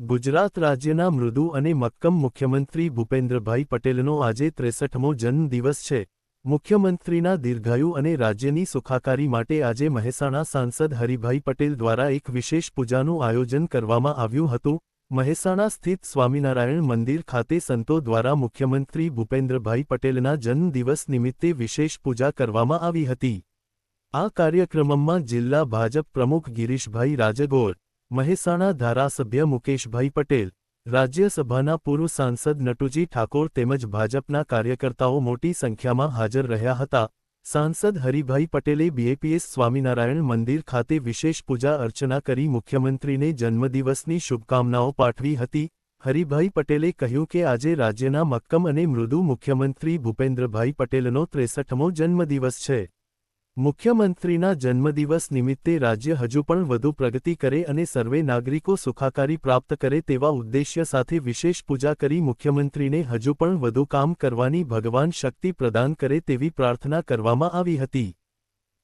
ગુજરાત રાજ્યના મૃદુ અને મક્કમ મુખ્યમંત્રી ભૂપેન્દ્રભાઈ પટેલનો આજે ત્રેસઠમો જન્મદિવસ છે. મુખ્યમંત્રીના દીર્ઘાયુ અને રાજ્યની સુખાકારી માટે આજે મહેસાણા સાંસદ હરિભાઈ પટેલ દ્વારા એક વિશેષ પૂજાનું આયોજન કરવામાં આવ્યું હતું. મહેસાણા સ્થિત સ્વામિનારાયણ મંદિર ખાતે સંતો દ્વારા મુખ્યમંત્રી ભૂપેન્દ્રભાઈ પટેલના જન્મદિવસ નિમિત્તે વિશેષ પૂજા કરવામાં આવી હતી. આ કાર્યક્રમમાં જિલ્લા ભાજપ પ્રમુખ ગિરીશભાઈ રાજગોર મહેસાણા ધારાસભ્ય મુકેશભાઈ પટેલ, રાજ્યસભાના પૂર્વ સાંસદ નટુજી ઠાકોર તેમજ ભાજપના કાર્યકર્તાઓ મોટી સંખ્યામાં હાજર રહ્યા હતા. સાંસદ હરિભાઈ પટેલે બીએપીએસ સ્વામિનારાયણ મંદિર ખાતે વિશેષ પૂજા અર્ચના કરી મુખ્યમંત્રીને જન્મદિવસની શુભકામનાઓ પાઠવી હતી. હરિભાઈ પટેલે કહ્યું કે આજે રાજ્યના મક્કમ અને મૃદુ મુખ્યમંત્રી ભૂપેન્દ્રભાઈ પટેલનો ત્રેસઠમો જન્મદિવસ છે. મુખ્યમંત્રીના જન્મદિવસ નિમિત્તે રાજ્ય હજુ પણ વધુ પ્રગતિ કરે અને સર્વે નાગરિકો સુખાકારી પ્રાપ્ત કરે તેવા ઉદ્દેશ્ય સાથે વિશેષ પૂજા કરી મુખ્યમંત્રીને હજુ પણ વધુ કામ કરવાની ભગવાન શક્તિ પ્રદાન કરે તેવી પ્રાર્થના કરવામાં આવી હતી.